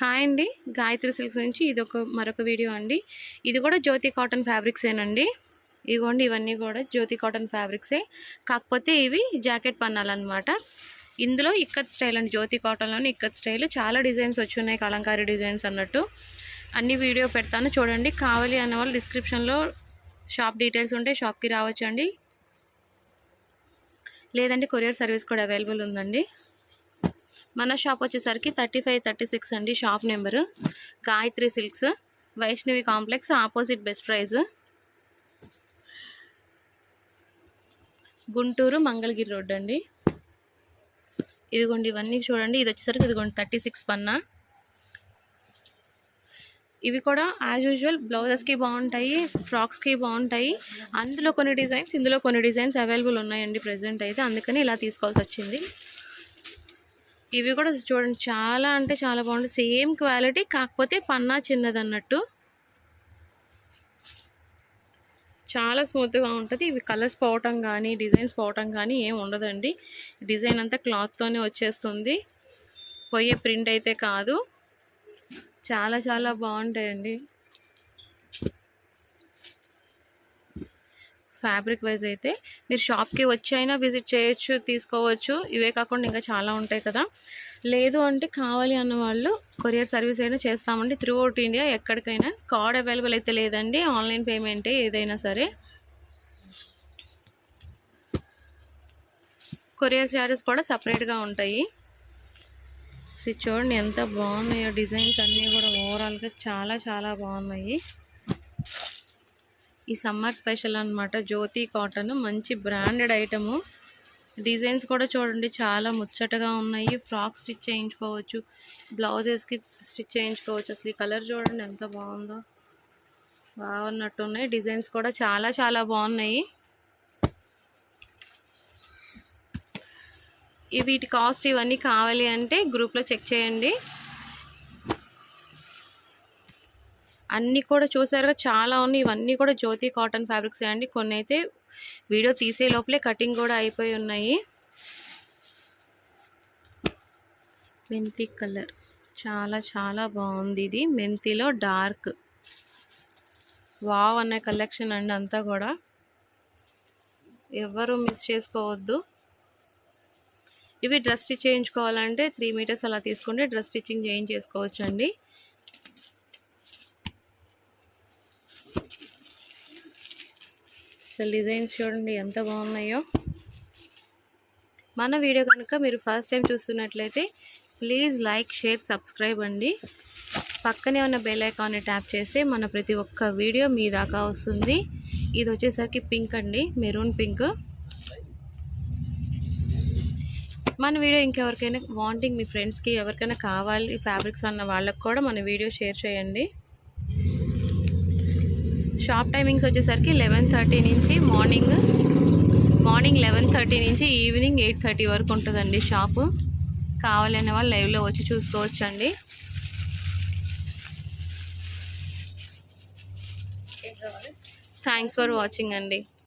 Hi అండి. Gayatri silks నుంచి ఇది ఒక మరొక వీడియో అండి. ఇది కూడా జ్యోతి కాటన్ ఫ్యాబ్రిక్సేనండి ఇదిగోండి ఇవన్నీ కూడా జ్యోతి కాటన్ ఫ్యాబ్రిక్సే కాకపోతే ఇవి జాకెట్ పన్నాలన్నమాట. ఇందులో ఇక్కత్ స్టైల్ అండి. జ్యోతి కాటన్లోని ఇక్కత్ స్టైల్. చాలా డిజైన్స్ వచ్చి ఉన్నాయి కలంకారీ డిజైన్స్ అన్నట్టు. అన్ని వీడియో పెడతాను చూడండి. కావాలి అన్న వాళ్ళు డిస్క్రిప్షన్లో షాప్ డీటెయిల్స్ ఉంటే షాప్కి రావచ్చు అండి లేదంటే కొరియర్ సర్వీస్ కూడా అవైలబుల్ ఉందండి. మన షాప్ వచ్చేసరికి థర్టీ ఫైవ్ థర్టీ సిక్స్ అండి shop number. Gayatri silks Vaishnavi complex opposite best price Guntur Mangalagiri road అండి. ఇదిగోండి ఇవన్నీ చూడండి. ఇది వచ్చేసరికి ఇదిగోండి థర్టీ సిక్స్ పన్నా. ఇవి కూడా యాజ్ యూజువల్ బ్లౌజెస్కి బాగుంటాయి ఫ్రాక్స్కి బాగుంటాయి. అందులో కొన్ని డిజైన్స్ ఇందులో కొన్ని డిజైన్స్ అవైలబుల్ ఉన్నాయండి ప్రజెంట్ అయితే. అందుకని ఇలా తీసుకోవాల్సి వచ్చింది. ఇవి కూడా చూడండి చాలా అంటే చాలా బాగుంటుంది సేమ్ క్వాలిటీ కాకపోతే పన్నా చిన్నది అన్నట్టు చాలా స్మూత్గా ఉంటుంది. ఇవి కలర్స్ పోవటం కానీ డిజైన్స్ పోవటం కానీ ఏం ఉండదండి. డిజైన్ అంతా క్లాత్తోనే వచ్చేస్తుంది. పోయే ప్రింట్ అయితే కాదు. చాలా చాలా బాగుంటాయండి. ఫ్యాబ్రిక్ వైజ్ అయితే మీరు షాప్కి వచ్చి అయినా విజిట్ చేయొచ్చు తీసుకోవచ్చు. ఇవే కాకుండా ఇంకా చాలా ఉంటాయి కదా. లేదు అంటే కావాలి అన్న వాళ్ళు కొరియర్ సర్వీస్ అయినా చేస్తామండి. త్రూ అవుట్ ఇండియా ఎక్కడికైనా కార్డ్ అవైలబుల్ అయితే లేదండి. ఆన్లైన్ పేమెంటే ఏదైనా సరే. కొరియర్ చార్జెస్ కూడా సపరేట్గా ఉంటాయి. చూడండి ఎంత బాగున్నాయో డిజైన్స్ అన్నీ కూడా ఓవరాల్గా చాలా చాలా బాగున్నాయి. ఈ సమ్మర్ స్పెషల్ అనమాట జ్యోతి కాటన్ మంచి బ్రాండెడ్ ఐటము. డిజైన్స్ కూడా చూడండి చాలా ముచ్చటగా ఉన్నాయి. ఫ్రాక్ స్టిచ్ చేయించుకోవచ్చు బ్లౌజెస్కి స్టిచ్ చేయించుకోవచ్చు. అసలు ఈ కలర్ చూడండి ఎంత బాగుందో. బాగున్నట్టు ఉన్నాయి. డిజైన్స్ కూడా చాలా చాలా బాగున్నాయి. ఈ వీటి కాస్ట్ ఇవన్నీ కావాలి అంటే గ్రూప్లో చెక్ చేయండి. అన్నీ కూడా చూసారుగా చాలా ఉన్నాయి. ఇవన్నీ కూడా జ్యోతి కాటన్ ఫ్యాబ్రిక్స్ అండి. కొన్ని అయితే వీడియో తీసే లోపలే కటింగ్ కూడా అయిపోయి ఉన్నాయి. మెంతి కలర్. చాలా చాలా బాగుంది ఇది. మెంతిలో డార్క్. వావ్ అనే కలెక్షన్ అండి అంతా కూడా. ఎవరు మిస్ చేసుకోవద్దు. ఇవి డ్రెస్ స్టిచ్ చేయించుకోవాలంటే త్రీ మీటర్స్ అలా తీసుకుంటే డ్రెస్ స్టిచ్చింగ్ చేయించేసుకోవచ్చు అండి అసలు డిజైన్స్ చూడండి ఎంత బాగున్నాయో. మన వీడియో కనుక మీరు ఫస్ట్ టైం చూస్తున్నట్లయితే ప్లీజ్ లైక్ షేర్ సబ్స్క్రైబ్ అండి. పక్కనే ఉన్న బెల్ ఐకాన్ని ట్యాప్ చేస్తే మన ప్రతి ఒక్క వీడియో మీ దాకా వస్తుంది. ఇది వచ్చేసరికి పింక్ అండి మెరూన్ పింక్. మన వీడియో ఇంకెవరికైనా వాంటింగ్ మీ ఫ్రెండ్స్కి ఎవరికైనా కావాలి ఫ్యాబ్రిక్స్ అన్న వాళ్ళకి కూడా మన వీడియో షేర్ చేయండి. షాప్ టైమింగ్స్ వచ్చేసరికి లెవెన్ థర్టీ నుంచి మార్నింగ్ మార్నింగ్ లెవెన్ థర్టీ నుంచి ఈవినింగ్ ఎయిట్ థర్టీ వరకు ఉంటుందండి షాపు. కావాలనే వాళ్ళు లైవ్లో వచ్చి చూసుకోవచ్చండి. థ్యాంక్స్ ఫర్ వాచింగ్ అండి.